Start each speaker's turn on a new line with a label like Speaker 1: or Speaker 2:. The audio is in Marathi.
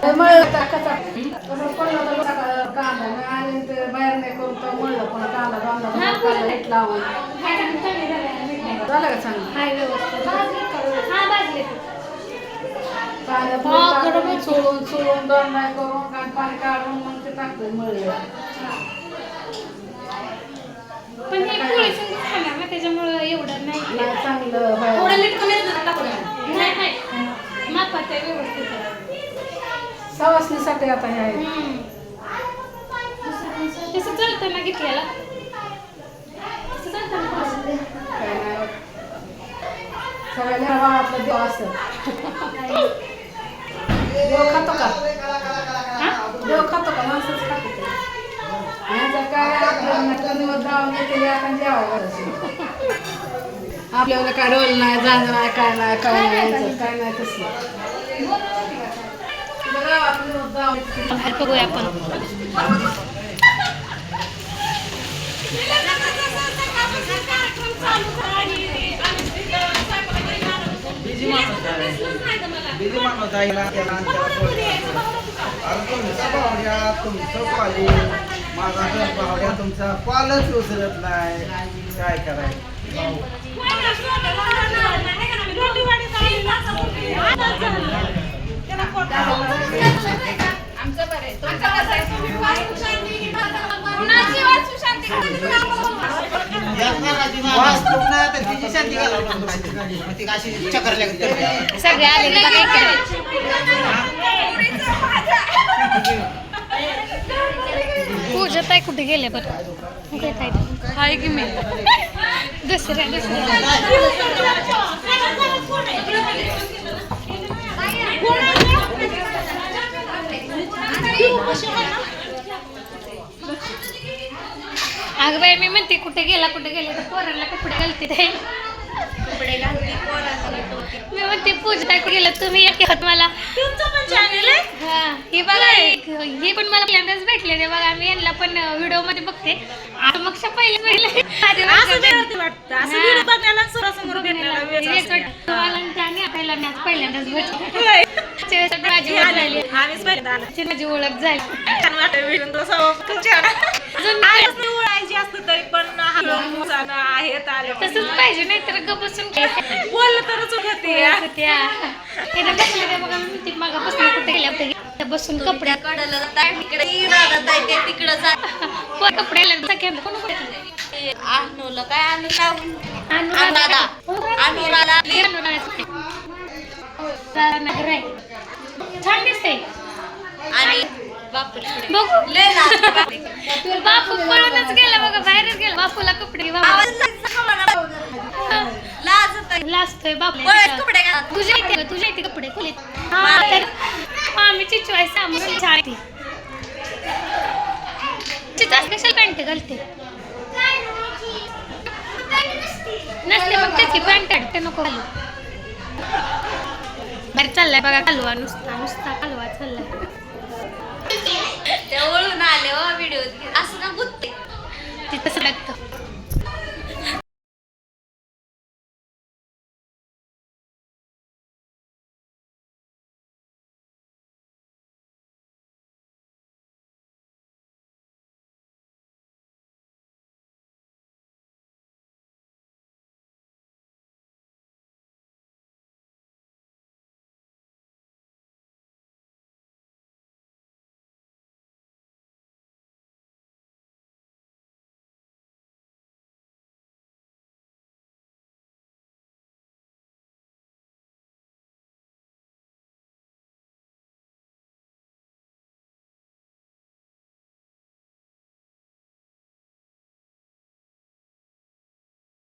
Speaker 1: मळलं तर तर बाहेर नाही करून तर का पाणी काढून मग ते टाकतोय मळलं
Speaker 2: पण हे पोळी खाणार ना त्याच्यामुळं एवढं नाही
Speaker 1: चांगलं
Speaker 2: थोडं कमी नाही नाही मापात व्यवस्थित
Speaker 1: सवासणीसाठी आता हे आहे.
Speaker 2: तसं चालतं ना घेतलेला तसं चालतं ना. थोडंसं.
Speaker 1: काय नाही होत. सगळ्या गावातलं देव खातो का? देव खातो का? माणसंच खातो ते. काय आपलं नटलं जाऊन येते आपण जेवावं आपल्याला काय नाही जाणं नाही काय नाही काय नाही यांचं काय नाही तसलं.
Speaker 2: बाहेर
Speaker 3: तुमचं आपण. माझा तर तुमचा पालच उचलत नाही काय करायचं
Speaker 2: सगळे आले. पूजा ताई कुठे गेले बरं कुठे ताई हाय की मी दुसऱ्या दुसऱ्या अगं बाई मी म्हणते कुठे गेला कुठे गेले तर पोरांना कपडे घालते ते. मी म्हणते पूजा गेलं तुम्ही एक हात मला. हा हे बघा हे- पण मला पहिल्यांदाच भेटले ते बघा मी यांना पण व्हिडिओमध्ये बघते. आता मग पहिले पहिले वाटतं. आपल्याला मी आज पहिल्यांदाच भेटले. माझी ओळख झाली. त्याची माझी ओळख झाली अजून तसंच पाहिजे नाही तर गप बसून
Speaker 4: बोललं तरच होते.
Speaker 2: त्या इथं बसले ते बघा मी ते मागापासून कुठे गेल्या बसून कपडे
Speaker 4: कडलं जाताय तिकडे राहत आहे ते तिकडं जात
Speaker 2: वर कपडे सगळ्यांना कोण
Speaker 4: काय आणू
Speaker 2: अनुराधा. छान दिसते बघू
Speaker 4: लय ना
Speaker 2: बापू पळूनच गेला बघा बाहेरच गेला. बापूला कपडे. लाजतोय बापू. तुझ्या इथे तुझ्या इथे कपडे खोलीत हा तर चॉईस आम्ही छान ती तिथं स्पेशल पॅन्ट घालते? नसते मग त्याची पॅन्ट नको घालू. बरं चाललाय बघा कालवा नुसता नुसता कालवा चाललाय.
Speaker 4: वळून आले व्हिडिओ असं ना गुत्ते?
Speaker 2: तिथं लागतं